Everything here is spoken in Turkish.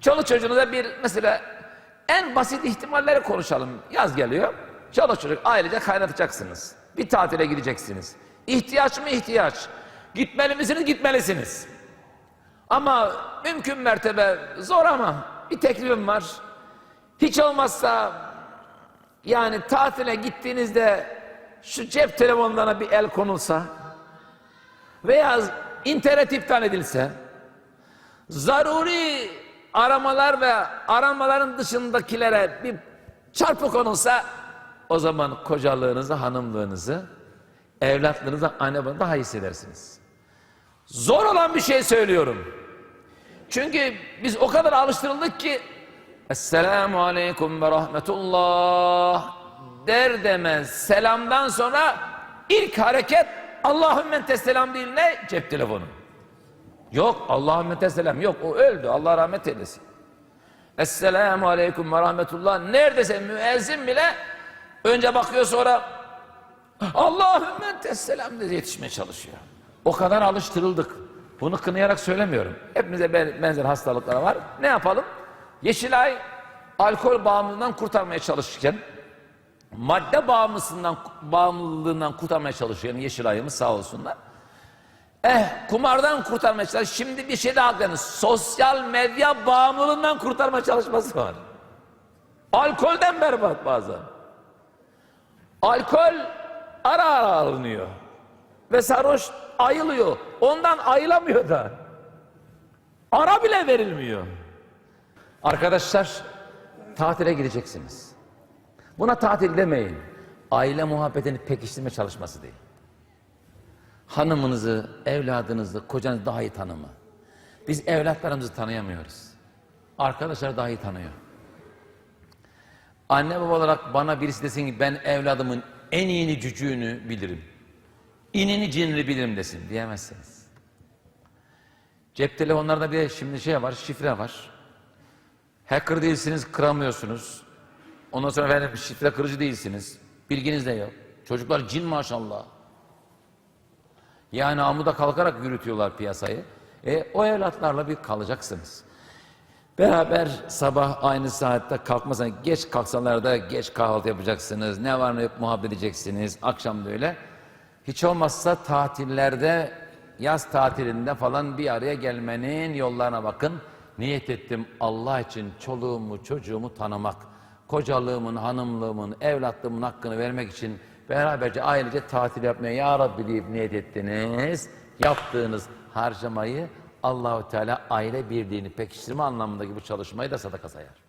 Çoluk çocuğunuza bir mesela en basit ihtimalleri konuşalım. Yaz geliyor. Çoluk çocuk ailece kaynatacaksınız. Bir tatile gideceksiniz. İhtiyaç mı ihtiyaç? Gitmeli misiniz? Gitmelisiniz. Ama mümkün mertebe zor ama bir teklifim var. Hiç olmazsa yani tatile gittiğinizde şu cep telefonlarına bir el konulsa veya internet iptal edilse zaruri aramalar ve aramaların dışındakilere bir çarpı konulsa o zaman kocalığınızı, hanımlığınızı, evlatlığınızı anne babanı daha hissedersiniz. Zor olan bir şey söylüyorum. Çünkü biz o kadar alıştırıldık ki Esselamu Aleyküm ve Rahmetullah der demez selamdan sonra ilk hareket Allahümme tesselam değil ne? Cep telefonu. Yok Allahümme tesselam yok o öldü Allah rahmet eylesin. Esselamu Aleyküm ve Rahmetullah neredeyse müezzin bile önce bakıyor sonra Allahümme tesselam diye yetişmeye çalışıyor. O kadar alıştırıldık. Bunu kınayarak söylemiyorum. Hepimize ben- benzer hastalıklar var. Ne yapalım? Yeşilay alkol bağımlılığından kurtarmaya çalışırken madde bağımlısından bağımlılığından kurtarmaya çalışıyor. Yani Yeşilay'ımız sağ olsunlar. Eh kumardan kurtarmaya çalışıyor. Şimdi bir şey daha yani sosyal medya bağımlılığından kurtarma çalışması var. Alkolden berbat bazen. Alkol ara ara alınıyor. Ve sarhoş ayılıyor. Ondan ayılamıyor da. Ara bile verilmiyor. Arkadaşlar tatile gideceksiniz. Buna tatil demeyin. Aile muhabbetini pekiştirme çalışması değil. Hanımınızı, evladınızı, kocanızı daha iyi tanıma. Biz evlatlarımızı tanıyamıyoruz. Arkadaşlar daha iyi tanıyor. Anne baba olarak bana birisi desin ki ben evladımın en iyini cücüğünü bilirim. İnini cinini bilirim desin diyemezsiniz. Cep telefonlarında bir şimdi şey var, şifre var. Hacker değilsiniz, kıramıyorsunuz. Ondan sonra efendim şifre kırıcı değilsiniz. Bilginiz de yok. Çocuklar cin maşallah. Yani amuda kalkarak yürütüyorlar piyasayı. E, o evlatlarla bir kalacaksınız. Beraber sabah aynı saatte kalkmasan geç kalksalar da geç kahvaltı yapacaksınız. Ne var ne yok muhabbet edeceksiniz. Akşam da öyle. Hiç olmazsa tatillerde yaz tatilinde falan bir araya gelmenin yollarına bakın. Niyet ettim Allah için çoluğumu çocuğumu tanımak. Kocalığımın, hanımlığımın, evlatlığımın hakkını vermek için beraberce ailece tatil yapmaya ya Rabbi deyip niyet ettiniz. Yaptığınız harcamayı Allahu Teala aile birliğini pekiştirme anlamındaki bu çalışmayı da sadaka sayar.